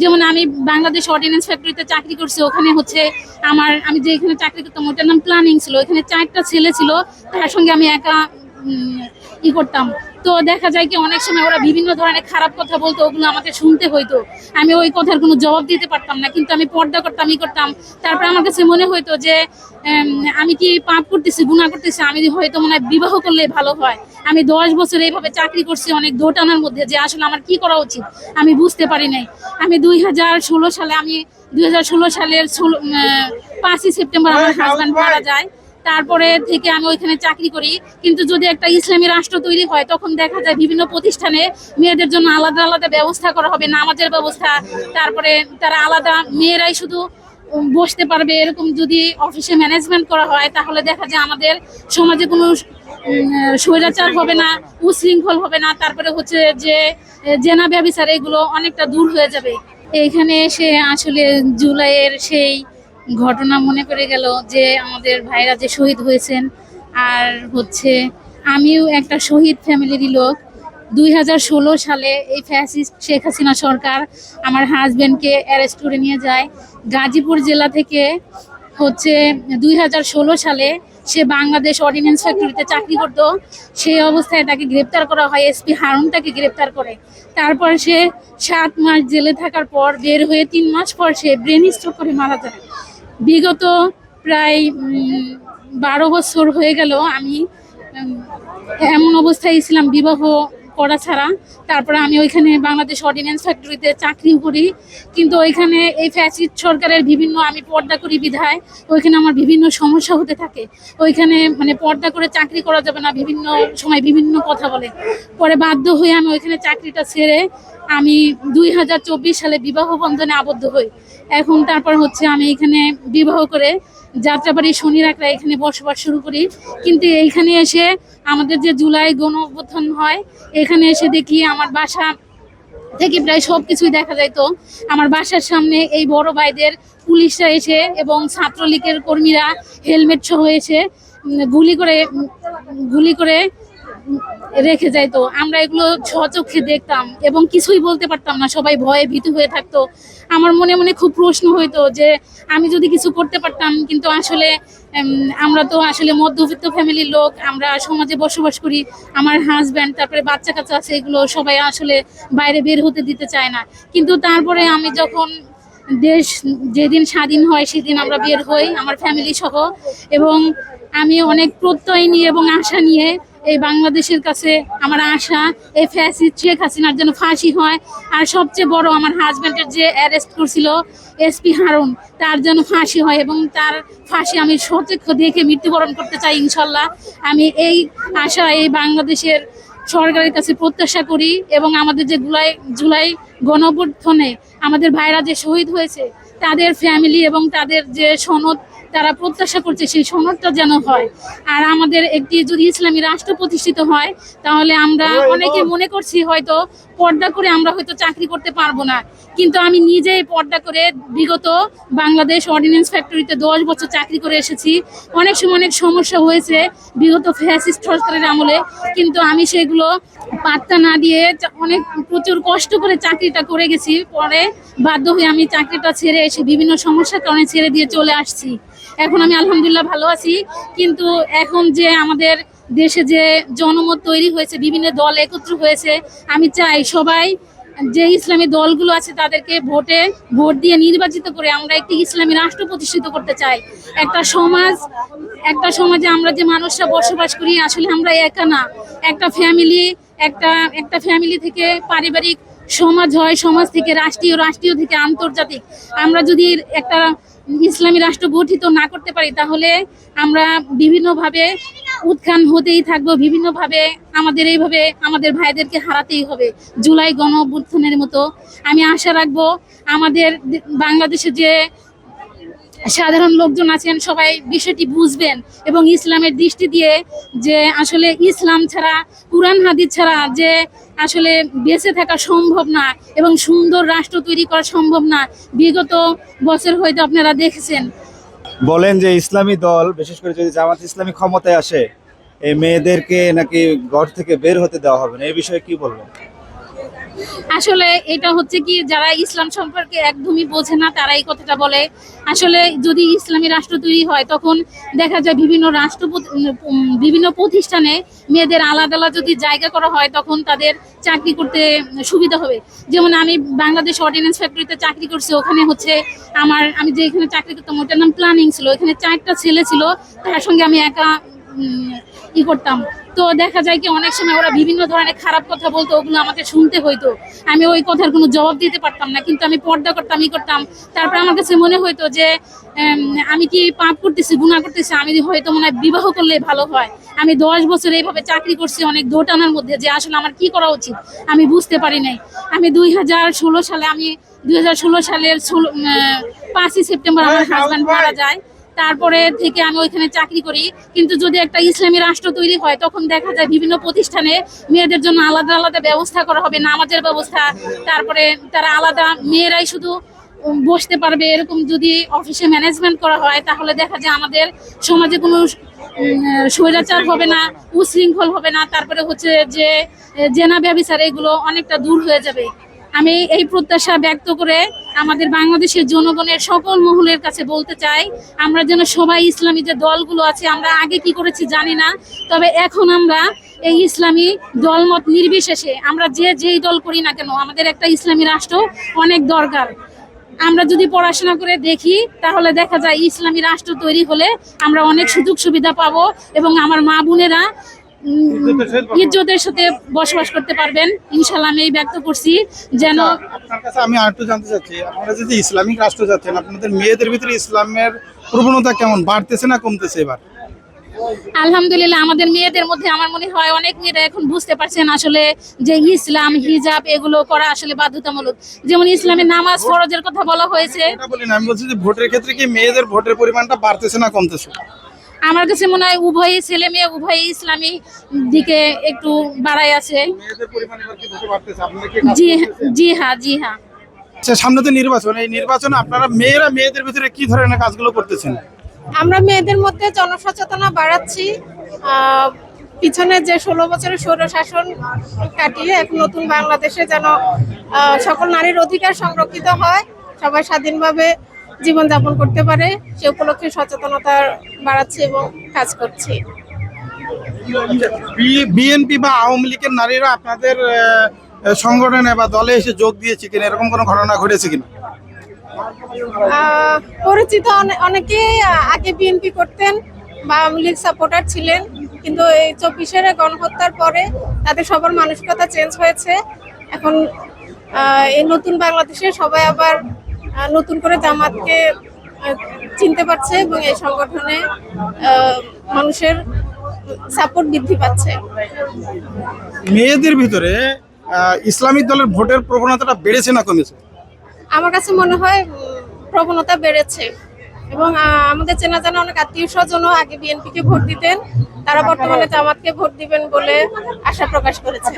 যেমন আমি বাংলাদেশ অর্ডিন্যান্স ফ্যাক্টরিতে চাকরি করছি, ওখানে হচ্ছে আমার, আমি যে এখানে চাকরি করতাম, ওটার নাম প্ল্যানিং ছিল। ওখানে চারটা ছেলে ছিল, তার সঙ্গে আমি একা ই করতাম। তো দেখা যায় কি অনেক সময় ওরা বিভিন্ন ধরনের খারাপ কথা বলতো ওগুলো আমাকে শুনতে হইতো। আমি ওই কথার কোনো জবাব দিতে পারতাম না কিন্তু আমি পর্দা করতাম ই করতাম। তারপর আমার কাছে মনে হইতো যে আমি কি পাপ করতেছি গুণা করতেছি? আমি হয়তো মনে হয় বিবাহ করলে ভালো হয়। আমি দশ বছর এইভাবে চাকরি করছি অনেক দোটানার মধ্যে যে আসলে আমার কি করা উচিত? আমি বুঝতে পারি নাই। আমি দুই হাজার ষোলো সালে আমি দুই হাজার ষোলো সালের ষোলো পাঁচই সেপ্টেম্বর আমার হাজব্যান্ড মারা যায়। তারপরে থেকে আমি ওইখানে চাকরি করি। কিন্তু যদি একটা ইসলামী রাষ্ট্র তৈরি হয়, তখন দেখা যায় বিভিন্ন প্রতিষ্ঠানে মেয়েদের জন্য আলাদা আলাদা ব্যবস্থা করা হবে, নামাজের ব্যবস্থা, তারপরে তারা আলাদা মেয়েরাই শুধু বসতে পারবে। এরকম যদি অফিসে ম্যানেজমেন্ট করা হয়, তাহলে দেখা যায় আমাদের সমাজে কোনো স্বৈরাচার হবে না, উশৃঙ্খল হবে না। তারপরে হচ্ছে যে, জেনা ব্যবচার এগুলো অনেকটা দূর হয়ে যাবে। এখানে এসে আসলে জুলাইয়ের সেই ঘটনা মনে পড়ে গেল যে আমাদের ভাইরা যে শহীদ হয়েছেন, আর হচ্ছে আমিও একটা শহীদ ফ্যামিলিরই লোক। দুই হাজার ষোলো সালে এই ফ্যাসিস্ট শেখ হাসিনা সরকার আমার হাজব্যান্ডকে অ্যারেস্ট করে নিয়ে যায়। গাজীপুর জেলা থেকে হচ্ছে দুই হাজার ষোলো সালে সে বাংলাদেশ অর্ডিন্যান্স ফ্যাক্টরিতে চাকরি করতো। সেই অবস্থায় তাকে গ্রেপ্তার করা হয়, এসপি হারুন তাকে গ্রেপ্তার করে। তারপর সে সাত মাস জেলে থাকার পর বের হয়ে তিন মাস পর সে ব্রেন স্ট্রোক করে মারা যায়। বিগত প্রায় বারো বছর হয়ে গেল আমি এমন অবস্থায় ছিলাম বিবাহ করা ছাড়া। তারপরে আমি ওইখানে বাংলাদেশ অর্ডিন্যান্স ফ্যাক্টরিতে চাকরিও করি। কিন্তু ওইখানে এই ফ্যাসিস্ট সরকারের বিভিন্ন আমি পর্দা করি বিধায়, ওইখানে আমার বিভিন্ন সমস্যা হতে থাকে। ওইখানে মানে পর্দা করে চাকরি করা যাবে না, বিভিন্ন সময় বিভিন্ন কথা বলে। পরে বাধ্য হয়ে আমি ওইখানে চাকরিটা ছেড়ে আমি দুই হাজার চব্বিশ সালে বিবাহ বন্ধনে আবদ্ধ হই। এখন তারপর হচ্ছে আমি এখানে বিবাহ করে যাত্রাবাড়ি শনি রাখরা এখানে বসবাস শুরু করি। কিন্তু এইখানে এসে আমাদের যে জুলাই গণ হয়, এখানে এসে দেখি আমার বাসা থেকে প্রায় সব কিছুই দেখা যায় তো আমার বাসার সামনে এই বড় ভাইদের পুলিশরা এসে এবং ছাত্রলীগের কর্মীরা হেলমেট সহ এসে গুলি করে গুলি করে রেখে যায় তো আমরা এগুলো স্বচক্ষে দেখতাম এবং কিছুই বলতে পারতাম না। সবাই ভয়ে ভীতু হয়ে থাকতো। আমার মনে মনে খুব প্রশ্ন হইতো যে, আমি যদি কিছু করতে পারতাম, কিন্তু আসলে আমরা তো আসলে মধ্যবিত্ত ফ্যামিলির লোক, আমরা সমাজে বসবাস করি, আমার হাজব্যান্ড তারপরে বাচ্চা কাচ্চা আছে, এগুলো সবাই আসলে বাইরে বের হতে দিতে চায় না। কিন্তু তারপরে আমি যখন দেশ যেদিন স্বাধীন হয়, সেদিন আমরা বের হই, আমার ফ্যামিলি সহ, এবং আমি অনেক প্রত্যয় নিয়ে এবং আশা নিয়ে এই বাংলাদেশের কাছে আমার আশা, এই ফ্যাসি শেখ হাসিনার যেন ফাঁসি হয়। আর সবচেয়ে বড় আমার হাজব্যান্ডের যে অ্যারেস্ট করছিল এসপি হারুন, তার যেন ফাঁসি হয় এবং তার ফাঁসি আমি সচক্ষ দেখে মৃত্যুবরণ করতে চাই ইনশাল্লাহ। আমি এই আশা, এই বাংলাদেশের সরকারের কাছে প্রত্যাশা করি এবং আমাদের যে জুলাই জুলাই গণঅভ্যুত্থানে আমাদের ভাইরা যে শহীদ হয়েছে, তাদের ফ্যামিলি এবং তাদের যে সনদ তারা প্রত্যাশা করছে সেই সনদটা যেন হয়। আর আমাদের একটি যদি ইসলামী রাষ্ট্র প্রতিষ্ঠিত হয় তাহলে আমরা অনেকে মনে করছি হয়তো পর্দা করে আমরা হয়তো চাকরি করতে পারব না। কিন্তু আমি নিজেই পর্দা করে বিগত বাংলাদেশ অর্ডিন্যান্স ফ্যাক্টরিতে দশ বছর চাকরি করে এসেছি। অনেক সময় অনেক সমস্যা হয়েছে বিগত ফ্যাসিস্ট সরকারের আমলে। কিন্তু আমি সেগুলো পাত্তা না দিয়ে অনেক প্রচুর কষ্ট করে চাকরিটা করে গেছি। পরে বাধ্য হয়ে আমি চাকরিটা ছেড়ে এসে বিভিন্ন সমস্যার কারণে ছেড়ে দিয়ে চলে আসছি। এখন আমি আলহামদুলিল্লাহ ভালো আছি। কিন্তু এখন যে আমাদের দেশে যে জনমত তৈরি হয়েছে, বিভিন্ন দল একত্র হয়েছে, আমি চাই সবাই যে ইসলামী দলগুলো আছে তাদেরকে ভোটে ভোট দিয়ে নির্বাচিত করে আমরা একটি ইসলামী রাষ্ট্র প্রতিষ্ঠিত করতে চাই। একটা সমাজ, একটা সমাজে আমরা যে মানুষরা বসবাস করি, আসলে আমরা একা না। একটা ফ্যামিলি একটা একটা ফ্যামিলি থেকে পারিবারিক সমাজ হয়, সমাজ থেকে রাষ্ট্রীয় রাষ্ট্রীয় থেকে আন্তর্জাতিক। আমরা যদি একটা ইসলামী রাষ্ট্র গঠিত না করতে পারি, তাহলে আমরা বিভিন্নভাবে উৎখান হতেই থাকব, বিভিন্নভাবে আমাদের এইভাবে আমাদের ভাইদেরকে হারাতেই হবে, জুলাই গণ মতো। আমি আশা রাখব আমাদের বাংলাদেশে যে সাধারণ লোকজন আছেন, সবাই বিষয়টি বুঝবেন এবং ইসলামের দৃষ্টি দিয়ে যে আসলে ইসলাম ছাড়া, কোরআন, হাদিস ছাড়া যে আসলে বেঁচে থাকা সম্ভব না এবং সুন্দর রাষ্ট্র তৈরি করা সম্ভব না, বিগত বছর হয়তো আপনারা দেখেছেন। বলেন যে ইসলামী দল, বিশেষ করে যদি জামাত ইসলামী ক্ষমতায় আসে, এই মেয়েদেরকে নাকি ঘর থেকে বের হতে দেওয়া হবে না? এই বিষয়ে কি বলবেন? আসলে এটা হচ্ছে কি, যারা ইসলাম সম্পর্কে একদমই বোঝে না তারা এই কথাটা বলে। আসলে যদি ইসলামী রাষ্ট্র তৈরি হয়, তখন দেখা যায় বিভিন্ন রাষ্ট্র বিভিন্ন প্রতিষ্ঠানে মেয়েদের আলাদা আলাদা যদি জায়গা করা হয়, তখন তাদের চাকরি করতে সুবিধা হবে। যেমন আমি বাংলাদেশ অর্ডিন্যান্স ফ্যাক্টরিতে চাকরি করছি, ওখানে হচ্ছে আমার, আমি যে এখানে চাকরি করতাম, ওটার নাম প্ল্যানিং ছিল। এখানে চারটা ছেলে ছিল, তার সঙ্গে আমি একা ই করতাম। তো দেখা যায় কি অনেক সময় ওরা বিভিন্ন ধরনের খারাপ কথা বলতো ওগুলো আমাকে শুনতে হইতো। আমি ওই কথার কোনো জবাব দিতে পারতাম না কিন্তু আমি পর্দা করতাম ই করতাম। তারপর আমার কাছে মনে হইতো যে আমি কি পাপ করতেছি গুণা করতেছি? আমি হয়তো মনে হয় বিবাহ করলে ভালো হয়। আমি দশ বছর এইভাবে চাকরি করছি অনেক দোটানার মধ্যে যে আসলে আমার কি করা উচিত? আমি বুঝতে পারি নাই। আমি দুই হাজার ষোলো সালে আমি দুই হাজার ষোলো সালের ষোলো পাঁচই সেপ্টেম্বর আমার হাজব্যান্ড মারা যায়। তারপরে থেকে আমি ওইখানে চাকরি করি। কিন্তু যদি একটা ইসলামী রাষ্ট্র তৈরি হয়, তখন দেখা যায় বিভিন্ন প্রতিষ্ঠানে মেয়েদের জন্য আলাদা আলাদা ব্যবস্থা করা হবে, নামাজের ব্যবস্থা, তারপরে তারা আলাদা, মেয়েরাই শুধু বসতে পারবে এরকম যদি অফিসে ম্যানেজমেন্ট করা হয়, তাহলে দেখা যায় আমাদের সমাজে কোনো স্বৈরাচার হবে না, উশৃঙ্খল হবে না। তারপরে হচ্ছে যে, জেনা ব্যবচার এগুলো অনেকটা দূর হয়ে যাবে। আমি এই প্রত্যাশা ব্যক্ত করে আমাদের বাংলাদেশের জনগণের সকল মহলের কাছে বলতে চাই, আমরা যেন সবাই ইসলামী যে দলগুলো আছে, আমরা আগে কি করেছি জানি না, তবে এখন আমরা এই ইসলামী দলমত নির্বিশেষে আমরা যে যেই দল করি না কেন, আমাদের একটা ইসলামী রাষ্ট্র অনেক দরকার। আমরা যদি পড়াশোনা করে দেখি, তাহলে দেখা যায় ইসলামী রাষ্ট্র তৈরি হলে আমরা অনেক সুযোগ সুবিধা পাবো এবং আমার মা বোনেরা ইজ্জতের সাথে বসবাস করতে পারবেন। ইনশাল্লাহ আমি এই ব্যক্ত করছি যেন আপনার কাছে আমি আরেকটু জানতে চাচ্ছি আপনারা যদি ইসলামিক রাষ্ট্র যাচ্ছেন আপনাদের মেয়েদের ভিতরে ইসলামের প্রবণতা কেমন? বাড়তেছে না কমতেছে এবার? আলহামদুলিল্লাহ আমাদের মেয়েদের মধ্যে আমার মনে হয় অনেক মেয়েরা এখন বুঝতে পারছেন আসলে যে ইসলাম হিজাব এগুলো করা আসলে বাধ্যতামূলক। যেমন ইসলামের নামাজ ফরজের কথা বলা হয়েছে। আমি বলছি যে ভোটের ক্ষেত্রে কি মেয়েদের ভোটের পরিমাণটা বাড়তেছে না কমতেছে? আমার কাছে মনে হয় উভয়ই ছেলে মেয়ে উভয়ই ইসলামী দিকে একটু বাড়াই আছে। জি জি হ্যাঁ জি হ্যাঁ। আচ্ছা সামনে তো নির্বাচন এই নির্বাচনে আপনারা মেয়েরা মেয়েদের ভিতরে কি ধরনের কাজগুলো করতেছেন? আমরা মেয়েদের মধ্যে জনসচেতনা বাড়াচ্ছি। পিছনে যে ষোলো বছরের স্বৈর শাসন কাটিয়ে এক নতুন বাংলাদেশে যেন সকল নারীর অধিকার সংরক্ষিত হয় সবাই স্বাধীনভাবে জীবনযাপন করতে পারে সে উপলক্ষে সচেতনতা বাড়াচ্ছে এবং কাজ করছি। বিএনপি বা আওয়ামী লীগের নারীরা আপনাদের সংগঠনে বা দলে এসে যোগ দিয়েছে কিনা? এরকম কোনো ঘটনা ঘটেছে কিনা? পরিচিত অনে- অনেকেই আহ, আগে বিএনপি করতেন বা আওয়ামী লীগ সাপোর্টার ছিলেন কিন্তু এই চব্বিশের গণহত্যার পরে তাদের সবার মানসিকতা চেঞ্জ হয়েছে। এখন এই নতুন বাংলাদেশে সবাই আবার নতুন করে জামাতকে চিনতে পারছে এবং এই সংগঠনে মানুষের সাপোর্ট বৃদ্ধি পাচ্ছে। মেয়েদের ভিতরে ইসলামিক দলের ভোটের প্রবণতাটা বেড়েছে না কমেছে? আমার কাছে মনে হয় প্রবণতা বেড়েছে। এবং আমাদের চেনা জানা অনেক আত্মীয় স্বজনও আগে বিএনপি কে ভোট দিতেন তারা বর্তমানে জামাতকে ভোট দিবেন বলে আশা প্রকাশ করেছে।